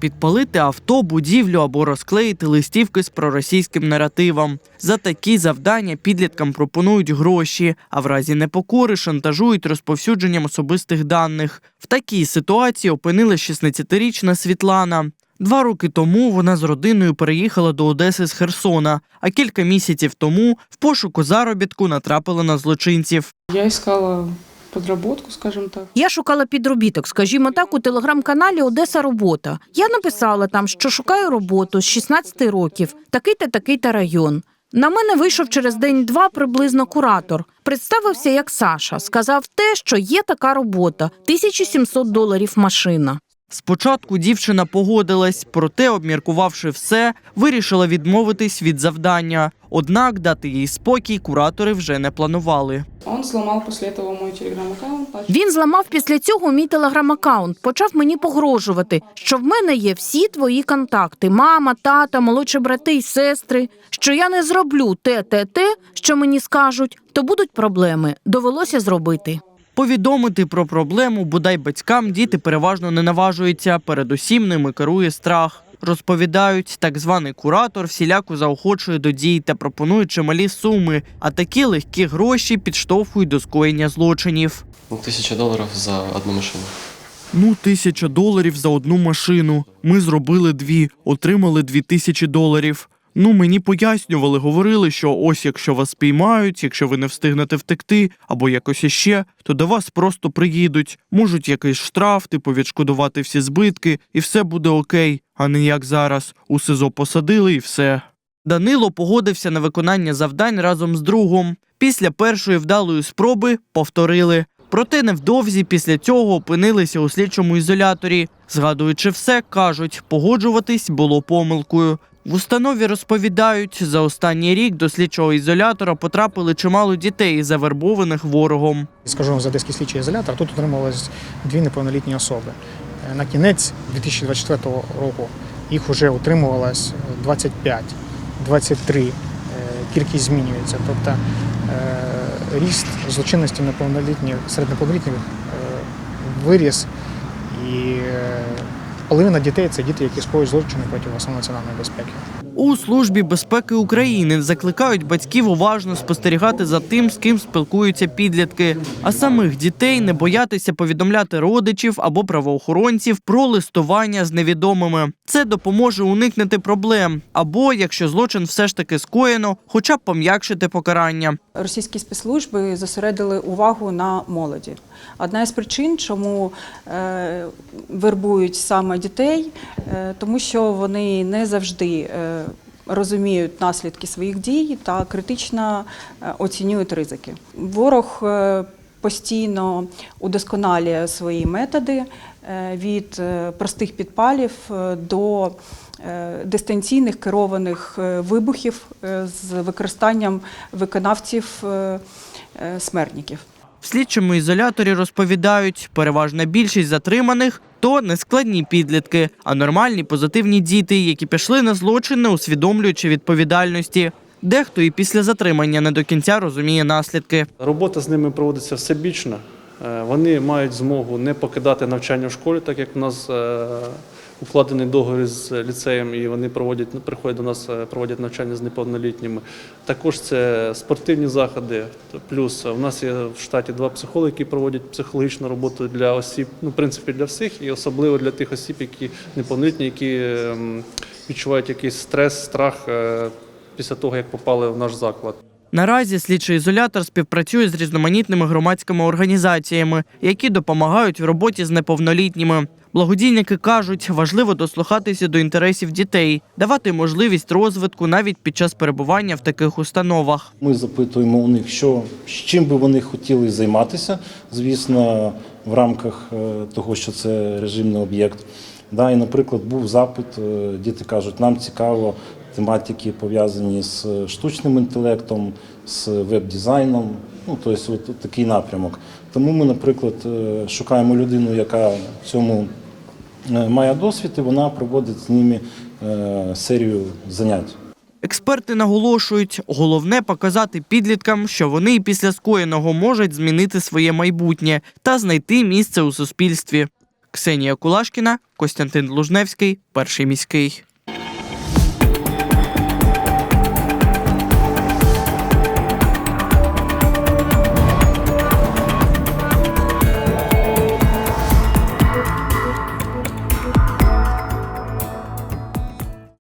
підпалити авто, будівлю або розклеїти листівки з проросійським наративом. За такі завдання підліткам пропонують гроші, а в разі непокори шантажують розповсюдженням особистих даних. В такій ситуації опинилась 16-річна Світлана. Два роки тому вона з родиною переїхала до Одеси з Херсона, а кілька місяців тому в пошуку заробітку натрапила на злочинців. Я искала подработку, скажем так. Я шукала підробіток, скажімо так, у телеграм-каналі Одеса Робота. Я написала там, що шукаю роботу з 16 років, такий-та такий-та район. На мене вийшов через день-два приблизно куратор. Представився як Саша. Сказав те, що є така робота 1700 доларів машина. Спочатку дівчина погодилась, проте, обміркувавши все, вирішила відмовитись від завдання. Однак дати їй спокій куратори вже не планували. Он сломал после этого мой телеграм-аккаунт. Він зламав після цього мій телеграм-аккаунт, почав мені погрожувати, що в мене є всі твої контакти: мама, тата, молодші брати й сестри. Що я не зроблю те, те, те, що мені скажуть, то будуть проблеми. Довелося зробити. Повідомити про проблему бодай батькам діти переважно не наважуються. Передусім ними керує страх. Розповідають, так званий куратор всіляко заохочує до дій та пропонує чималі суми, а такі легкі гроші підштовхують до скоєння злочинів. Ну, тисяча доларів за одну машину. Ну, тисяча доларів за одну машину. Ми зробили дві, отримали дві тисячі доларів. Ну, мені пояснювали, говорили, що ось якщо вас спіймають, якщо ви не встигнете втекти або якось іще, то до вас просто приїдуть, можуть якийсь штраф, типу відшкодувати всі збитки, і все буде окей, а не як зараз. У СИЗО посадили і все. Данило погодився на виконання завдань разом з другом. Після першої вдалої спроби повторили. Проте невдовзі після цього опинилися у слідчому ізоляторі. Згадуючи все, кажуть, погоджуватись було помилкою. В установі розповідають, за останній рік до слідчого ізолятора потрапили чимало дітей, завербованих ворогом. Скажу за одеський слідчий ізолятор. Тут отрималось дві неповнолітні особи. Е, На кінець 2024 року їх вже утримувалось 25, 23. Е, Кількість змінюється. Тобто е, ріст злочинності неповнолітніх серед неповнолітніх е, виріс. І е, половина дітей це діти, які скоюють злочини проти власної національної безпеки. У службі безпеки України закликають батьків уважно спостерігати за тим, з ким спілкуються підлітки, а самих дітей не боятися повідомляти родичів або правоохоронців про листування з невідомими. Це допоможе уникнути проблем, або якщо злочин все ж таки скоєно, хоча б пом'якшити покарання. Російські спецслужби зосередили увагу на молоді. Одна із причин, чому е, вербують саме дітей, е, тому що вони не завжди е, розуміють наслідки своїх дій та критично е, оцінюють ризики. Ворог е, постійно удосконалює свої методи е, від простих підпалів до дистанційних керованих вибухів з використанням виконавців смертників. В слідчому ізоляторі розповідають, переважна більшість затриманих то не складні підлітки, а нормальні позитивні діти, які пішли на злочин, не усвідомлюючи відповідальності. Дехто і після затримання не до кінця розуміє наслідки. Робота з ними проводиться всебічно. Е, Вони мають змогу не покидати навчання в школі, так як у нас е, укладений договір з ліцеєм, і вони проводять приходять до нас, е, проводять навчання з неповнолітніми. Також це спортивні заходи. Плюс у нас є в штаті два психологи, які проводять психологічну роботу для осіб, ну в принципі для всіх, і особливо для тих осіб, які неповнолітні, які ем, відчувають якийсь стрес, страх е, після того, як попали в наш заклад. Наразі слідчий ізолятор співпрацює з різноманітними громадськими організаціями, які допомагають в роботі з неповнолітніми. Благодійники кажуть, важливо дослухатися до інтересів дітей, давати можливість розвитку навіть під час перебування в таких установах. Ми запитуємо у них, що з чим би вони хотіли займатися, звісно, в рамках е, того, що це режимний об'єкт. Да, і, наприклад, був запит, е, діти кажуть, нам цікаво тематики пов'язані з штучним інтелектом, з веб-дизайном. Ну, тобто, от такий напрямок. Тому ми, наприклад, е, шукаємо людину, яка в цьому е, має досвід, і вона проводить з ними е, серію занять. Експерти наголошують, головне показати підліткам, що вони і після скоєного можуть змінити своє майбутнє та знайти місце у суспільстві. Ксенія Кулашкіна, Костянтин Лужневський, перший міський.